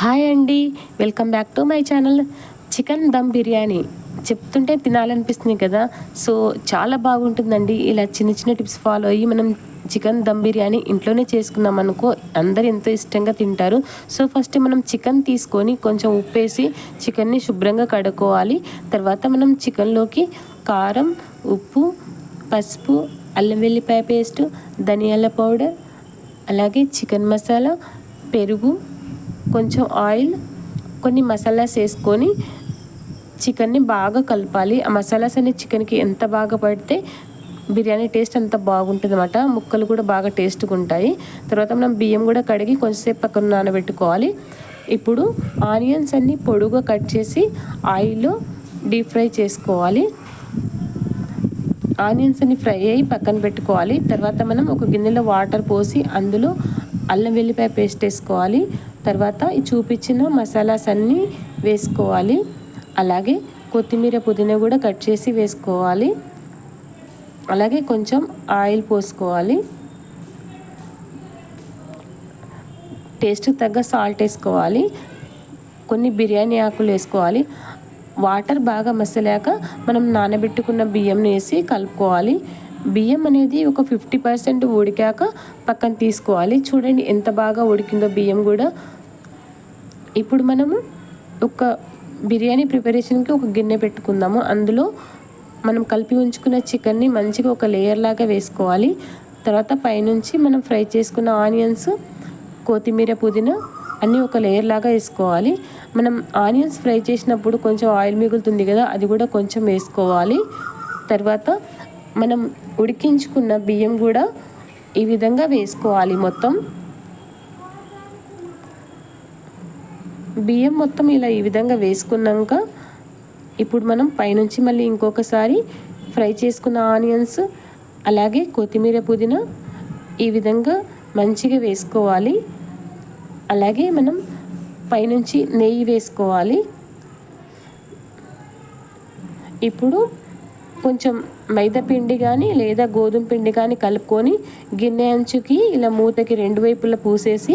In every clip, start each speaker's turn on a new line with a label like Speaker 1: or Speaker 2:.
Speaker 1: Hi అండి. Welcome back to my channel. Chicken dum biryani. చెప్తుంటే తినాలనిపిస్తుంది కదా. సో చాలా బాగుంటుందండి. ఇలా చిన్న చిన్న టిప్స్ ఫాలో అయ్యి మనం చికెన్ దమ్ బిర్యానీ ఇంట్లోనే చేసుకున్నాం అనుకో అందరు ఎంతో ఇష్టంగా తింటారు. సో ఫస్ట్ మనం చికెన్ తీసుకొని కొంచెం ఉప్పేసి చికెన్ని శుభ్రంగా కడుక్కోవాలి. తర్వాత మనం చికెన్లోకి కారం ఉప్పు పసుపు అల్లం వెల్లిపాయ పేస్ట్ ధనియాల పౌడర్ అలాగే చికెన్ మసాలా పెరుగు కొంచెం ఆయిల్ కొన్ని మసాలాస్ వేసుకొని చికెన్ని బాగా కలపాలి. ఆ మసాలాస్ అన్ని చికెన్కి ఎంత బాగా పడితే బిర్యానీ టేస్ట్ అంత బాగుంటుంది అనమాట ముక్కలు కూడా బాగా టేస్ట్గా ఉంటాయి. తర్వాత మనం బియ్యం కూడా కడిగి కొంచెంసేపు పక్కన నానబెట్టుకోవాలి. ఇప్పుడు ఆనియన్స్ అన్ని పొడుగా కట్ చేసి ఆయిల్లో డీప్ ఫ్రై చేసుకోవాలి. ఆనియన్స్ అన్ని ఫ్రై అయ్యి పక్కన పెట్టుకోవాలి. తర్వాత మనం ఒక గిన్నెలో వాటర్ పోసి అందులో అల్లం వెల్లిపాయ పేస్ట్ వేసుకోవాలి. తర్వాత ఈ చూపించిన మసాలాస్ అన్నీ వేసుకోవాలి. అలాగే కొత్తిమీర పుదీనా కూడా కట్ చేసి వేసుకోవాలి. అలాగే కొంచెం ఆయిల్ పోసుకోవాలి. టేస్ట్కి తగ్గ సాల్ట్ వేసుకోవాలి. కొన్ని బిర్యానీ ఆకులు వేసుకోవాలి. వాటర్ బాగా మసలాక మనం నానబెట్టుకున్న బియ్యంని వేసి కలుపుకోవాలి. బియ్యం అనేది ఒక ఫిఫ్టీ పర్సెంట్ ఉడికాక పక్కన తీసుకోవాలి. చూడండి ఎంత బాగా ఉడికిందో బియ్యం కూడా. ఇప్పుడు మనము ఒక బిర్యానీ ప్రిపరేషన్కి ఒక గిన్నె పెట్టుకుందాము. అందులో మనం కలిపి ఉంచుకున్న చికెన్ని మంచిగా ఒక లేయర్ లాగా వేసుకోవాలి. తర్వాత పైనుంచి మనం ఫ్రై చేసుకున్న ఆనియన్స్ కొత్తిమీర పుదీనా అన్నీ ఒక లేయర్ లాగా వేసుకోవాలి. మనం ఆనియన్స్ ఫ్రై చేసినప్పుడు కొంచెం ఆయిల్ మిగులుతుంది కదా అది కూడా కొంచెం వేసుకోవాలి. తర్వాత మనం ఉడికించుకున్న బియ్యం కూడా ఈ విధంగా వేసుకోవాలి మొత్తం. బియ్యం మొత్తం ఇలా ఈ విధంగా వేసుకున్నాక ఇప్పుడు మనం పైనుంచి మళ్ళీ ఇంకొకసారి ఫ్రై చేసుకున్న ఆనియన్స్ అలాగే కొత్తిమీర పుదీనా ఈ విధంగా మంచిగా వేసుకోవాలి. అలాగే మనం పైనుంచి నెయ్యి వేసుకోవాలి. ఇప్పుడు కొంచెం మైదా పిండి కానీ లేదా గోధుమ పిండి కానీ కలుపుకొని గిన్నె అంచుకి ఇలా మూతకి రెండు వైపులా పూసేసి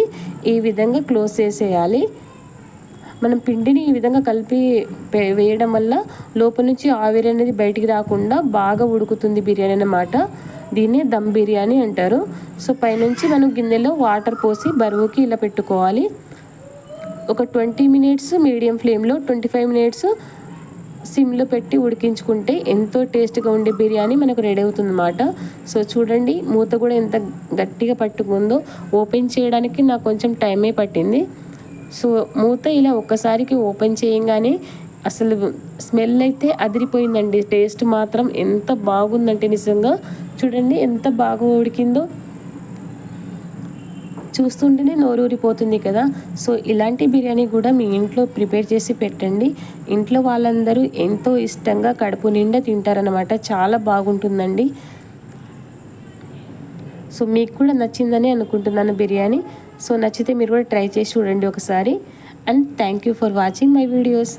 Speaker 1: ఈ విధంగా క్లోజ్ చేసేయాలి. మనం పిండిని ఈ విధంగా కలిపి వేయడం వల్ల లోపల నుంచి ఆవిరి అనేది బయటికి రాకుండా బాగా ఉడుకుతుంది బిర్యానీ అన్నమాట. దీన్ని దమ్ బిర్యానీ అంటారు. సో పైనుంచి మనం గిన్నెలో వాటర్ పోసి బరువుకి ఇలా పెట్టుకోవాలి. ఒక ట్వంటీ మినిట్స్ మీడియం ఫ్లేమ్లో ట్వంటీ ఫైవ్ మినిట్స్ సిమ్లో పెట్టి ఉడికించుకుంటే ఎంతో టేస్ట్గా ఉండే బిర్యానీ మనకు రెడీ అవుతుందన్నమాట. సో చూడండి మూత కూడా ఎంత గట్టిగా పట్టుకుందో ఓపెన్ చేయడానికి నాకు కొంచెం టైమే పట్టింది. సో మూత ఇలా ఒక్కసారికి ఓపెన్ చేయంగానే అసలు స్మెల్ అయితే అదిరిపోయిందండి. టేస్ట్ మాత్రం ఎంత బాగుందంటే నిజంగా. చూడండి ఎంత బాగా ఉడికిందో. చూస్తుంటేనే నోరూరిపోతుంది కదా. సో ఇలాంటి బిర్యానీ కూడా మీ ఇంట్లో ప్రిపేర్ చేసి పెట్టండి. ఇంట్లో వాళ్ళందరూ ఎంతో ఇష్టంగా కడుపు నిండా తింటారనమాట చాలా బాగుంటుందండి. సో మీకు కూడా నచ్చిందని అనుకుంటున్నాను బిర్యానీ. సో నచ్చితే మీరు కూడా ట్రై చేసి చూడండి ఒకసారి. And thank you for watching my videos.